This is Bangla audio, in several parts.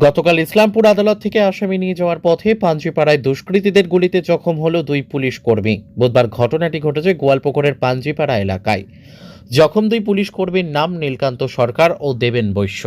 গতকাল ইসলামপুর আদালত থেকে আসামি নিয়ে যাওয়ার পথে পাঞ্জিপাড়ায় দুষ্কৃতীদের গুলিতে জখম হল দুই পুলিশ কর্মী। বুধবার ঘটনাটি ঘটেছে গোয়ালপুকুরের পাঞ্জিপাড়া এলাকায়। জখম দুই পুলিশ কর্মীর নাম নীলকান্ত সরকার ও দেবেন বৈশ্য।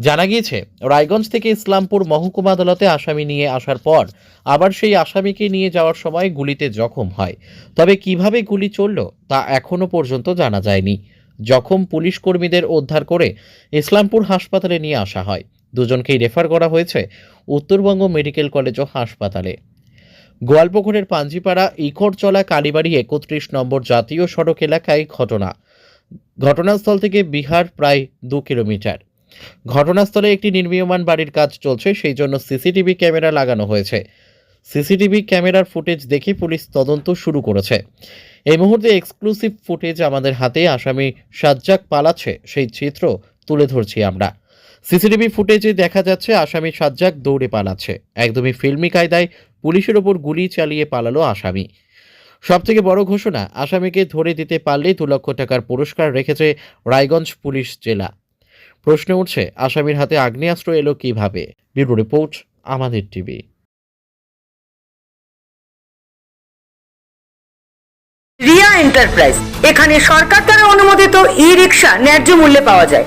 জানা গিয়েছে, রায়গঞ্জ থেকে ইসলামপুর মহকুমা আদালতে আসামি নিয়ে আসার পর আবার সেই আসামিকে নিয়ে যাওয়ার সময় গুলিতে জখম হয়। তবে কীভাবে গুলি চলল তা এখনও পর্যন্ত জানা যায়নি। জখম পুলিশ কর্মীদের উদ্ধার করে ইসলামপুর হাসপাতালে নিয়ে আসা হয়। দুজনকেই রেফার করা হয়েছে উত্তরবঙ্গ মেডিকেল কলেজ ও হাসপাতালে। গোয়ালপুকুরের পাঞ্জিপাড়া ইকরচলা কালীবাড়ি একত্রিশ নম্বর জাতীয় সড়ক এলাকায় ঘটনা। ঘটনাস্থল থেকে বিহার প্রায় দু কিলোমিটার। ঘটনাস্থলে একটি নির্মীয়মান বাড়ির কাজ চলছে, সেই জন্য সিসিটিভি ক্যামেরা লাগানো হয়েছে। সিসিটিভি ক্যামেরার ফুটেজ দেখে পুলিশ তদন্ত শুরু করেছে। এই মুহূর্তে এক্সক্লুসিভ ফুটেজ আমাদের হাতে, আসামি সাজ্জাক পালাচ্ছে, সেই চিত্র তুলে ধরছি আমরা। সিসিটিভি ফুটেজে দেখা যাচ্ছে আসামি সাজ্জাক দৌড়ে পালাচ্ছে। একদমই ফিল্মি কায়দায় পুলিশের ওপর গুলি চালিয়ে পালালো আসামি। সবথেকে বড় ঘোষণা, আসামিকে ধরে দিতে পারলে দু লক্ষ টাকার পুরস্কার রেখেছে রায়গঞ্জ পুলিশ জেলা। প্রশ্ন উঠছে, আসামির হাতে আগ্নেয়াস্ত্র এলো কীভাবে? ব্যুরো রিপোর্ট, আমাদের টিভি। রিয়া এন্টারপ্রাইজ, এখানে সরকার দ্বারা অনুমোদিত ই রিক্সা ন্যায্য মূল্যে পাওয়া যায়।